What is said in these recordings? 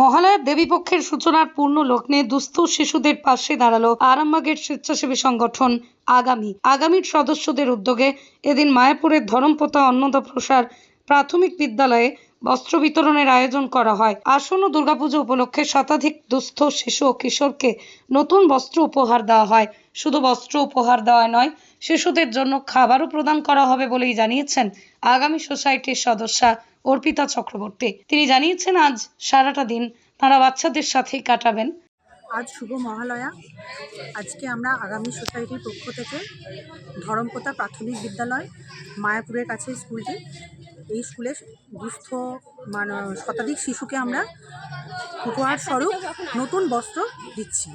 মহালয়ার দেবীপক্ষের সূচনার পূর্ণ লগ্নে দুস্থ শিশুদের পাশে দাঁড়াল আরামবাগের স্বেচ্ছাসেবী সংগঠন আগামী। আগামীর সদস্যদের উদ্যোগে এদিন মায়াপুরের ধরমপোতা অন্নদা প্রসার প্রাথমিক বিদ্যালয়ে বস্ত্র বিতরণের আয়োজন করা হয়। আসন্ন দুর্গাপুজো উপলক্ষে শতাধিক দুস্থ শিশু ও কিশোরকে নতুন বস্ত্র উপহার দেওয়া হয়। শুধু বস্ত্র উপহার দেওয়া নয় শিশুদের জন্য খাবারও প্রদান করা হবে বলেই জানিয়েছেন আগামী সোসাইটির সদস্যা অর্পিতা চক্রবর্তী। তিনি জানিয়েছেন, আজ সারাটা দিন তারা বাচ্চাদের সাথেই কাটাবেন। আজ শুভ মহালয়া। আজকে আমরা আগামী সোসাইটির পক্ষ থেকে ধরমপোতা প্রাথমিক বিদ্যালয় মায়াপুরের কাছে স্কুলটি, এই স্কুলে দুস্থ মানে শতাধিক শিশুকে আমরা উপহার স্বরূপ নতুন বস্ত্র দিচ্ছি।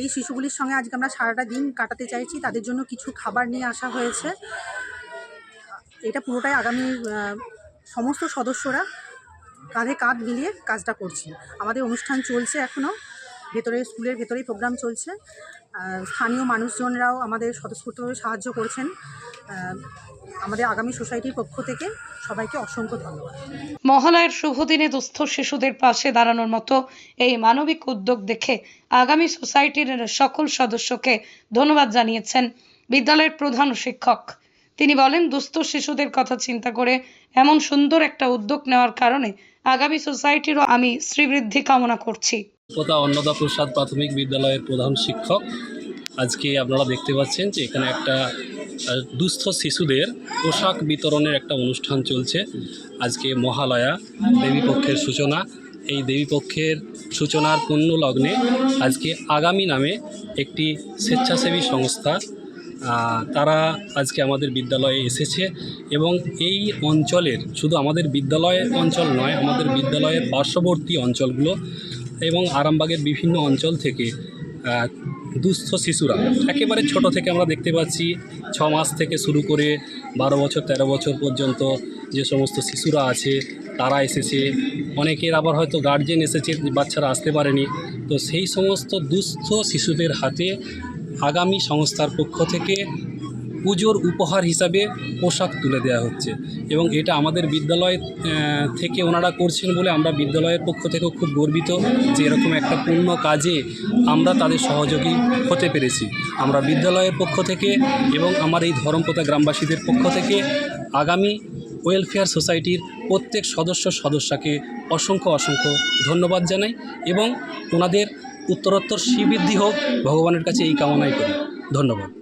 এই শিশুগুলির সঙ্গে আজকে আমরা সারাটা দিন কাটাতে চাইছি, তাদের জন্য কিছু খাবার নিয়ে আসা হয়েছে। এটা পুরোটাই আগামী সমস্ত সদস্যরা কাঁধে কাঁধ মিলিয়ে কাজটা করছি আমাদের অনুষ্ঠান চলছে এখনও ভেতরে, স্কুলের ভেতরেই প্রোগ্রাম চলছে। স্থানীয় মানুষজনরাও আমাদের স্বতঃস্ফূর্তভাবে সাহায্য করছেন। আমাদের আগামী সোসাইটির পক্ষ থেকে সবাইকে অসংখ্য ধন্যবাদ। মহালয়ের শুভ দিনে দুস্থ শিশুদের পাশে দাঁড়ানোর মতো এই মানবিক উদ্যোগ দেখে আগামী সোসাইটির সকল সদস্যকে ধন্যবাদ জানিয়েছেন বিদ্যালয়ের প্রধান শিক্ষক। তিনি বলেন, দুস্থ শিশুদের কথা চিন্তা করে এমন সুন্দর একটা উদ্যোগ নেওয়ার কারণে আগামী সোসাইটিরও আমি শ্রীবৃদ্ধি কামনা করছি। পোতা অন্নদা প্রসাদ প্রাথমিক বিদ্যালয়ের প্রধান শিক্ষক। আজকে আপনারা দেখতে পাচ্ছেন যে এখানে একটা দুস্থ শিশুদের পোশাক বিতরণের একটা অনুষ্ঠান চলছে। আজকে মহালয়া, দেবীপক্ষের সূচনা। এই দেবীপক্ষের সূচনার পূর্ণ লগ্নে আজকে আগামী নামে একটি স্বেচ্ছাসেবী সংস্থা তারা আজকে আমাদের বিদ্যালয়ে এসেছে এবং এই অঞ্চলের, শুধু আমাদের বিদ্যালয় অঞ্চল নয়, আমাদের বিদ্যালয়ের পার্শ্ববর্তী অঞ্চলগুলো এবং আরামবাগের বিভিন্ন অঞ্চল থেকে দুস্থ শিশুরা, একেবারে ছোট থেকে আমরা দেখতে পাচ্ছি, ছ মাস থেকে শুরু করে বারো বছর, তেরো বছর পর্যন্ত যে সমস্ত শিশুরা আছে, তারা এসেছে। অনেকের আবার হয়তো গার্জেন এসেছে, বাচ্চারা আসতে পারেনি। তো সেই সমস্ত দুস্থ শিশুদের হাতে আগামী সংস্থার পক্ষ থেকে পুজোর উপহার হিসাবে পোশাক তুলে দেওয়া হচ্ছে এবং এটা আমাদের বিদ্যালয় থেকে ওনারা করছেন বলে আমরা বিদ্যালয়ের পক্ষ থেকেও খুব গর্বিত যে এরকম একটা পূর্ণ কাজে আমরা তাদের সহযোগী হতে পেরেছি। আমরা বিদ্যালয়ের পক্ষ থেকে এবং আমার এই ধরমপোতা গ্রামবাসীদের পক্ষ থেকে আগামী ওয়েলফেয়ার সোসাইটির প্রত্যেক সদস্য সদস্যকে অসংখ্য অসংখ্য ধন্যবাদ জানাই এবং ওনাদের উত্তরোত্তর শ্রীবৃদ্ধি হোক, ভগবানের কাছে এই কামনাই করি। ধন্যবাদ।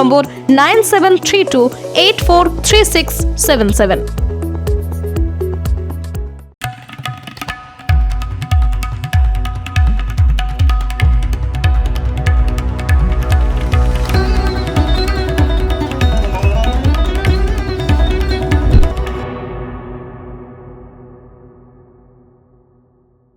number nine seven three two eight four three six seven seven